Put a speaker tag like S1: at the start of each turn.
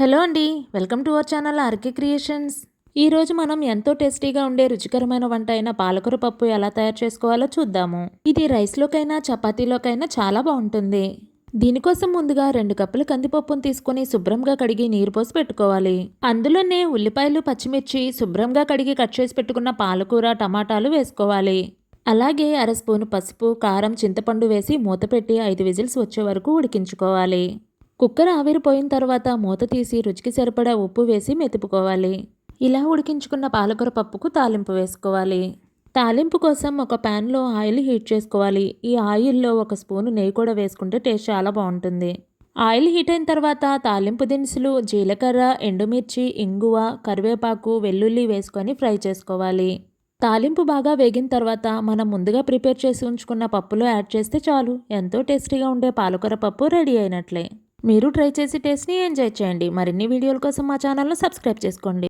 S1: Hello అండి welcome to our channel RK creations. ఈరోజు మనం ఎంతో టేస్టీగా ఉండే రుచికరమైన వంట అయిన పాలకూర పప్పు ఎలా తయారు చేసుకోవాలో చూద్దాము. ఇది రైస్లోకైనా చపాతీలోకైనా చాలా బాగుంటుంది. దీనికోసం ముందుగా రెండు కప్పులు కందిపప్పును తీసుకొని శుభ్రంగా కడిగి నీరు పోసి పెట్టుకోవాలి. అందులోనే ఉల్లిపాయలు పచ్చిమిర్చి శుభ్రంగా కడిగి కట్ చేసి పెట్టుకున్న పాలకూర టమాటాలు వేసుకోవాలి. అలాగే అర స్పూను పసుపు కారం చింతపండు వేసి మూత పెట్టి ఐదు విజిల్స్ వచ్చే వరకు ఉడికించుకోవాలి. కుక్కర్ ఆవిరిపోయిన తర్వాత మూత తీసి రుచికి సరిపడా ఉప్పు వేసి మెతుపుకోవాలి. ఇలా ఉడికించుకున్న పాలకూర పప్పుకు తాలింపు వేసుకోవాలి. తాలింపు కోసం ఒక ప్యాన్లో ఆయిల్ హీట్ చేసుకోవాలి. ఈ ఆయిల్లో ఒక స్పూను నెయ్యి కూడా వేసుకుంటే టేస్ట్ చాలా బాగుంటుంది. ఆయిల్ హీట్ అయిన తర్వాత తాలింపు దినుసులు జీలకర్ర ఎండుమిర్చి ఇంగువ కరివేపాకు వెల్లుల్లి వేసుకొని ఫ్రై చేసుకోవాలి. తాలింపు బాగా వేగిన తర్వాత మనం ముందుగా ప్రిపేర్ చేసి ఉంచుకున్న పప్పులో యాడ్ చేస్తే చాలు. ఎంతో టేస్టీగా ఉండే పాలకూర పప్పు రెడీ అయినట్లే. మీరు ట్రై చేసి టేస్ట్ని ఎంజాయ్ చేయండి. మరిన్ని వీడియోల కోసం మా ఛానల్ను సబ్స్క్రైబ్ చేసుకోండి.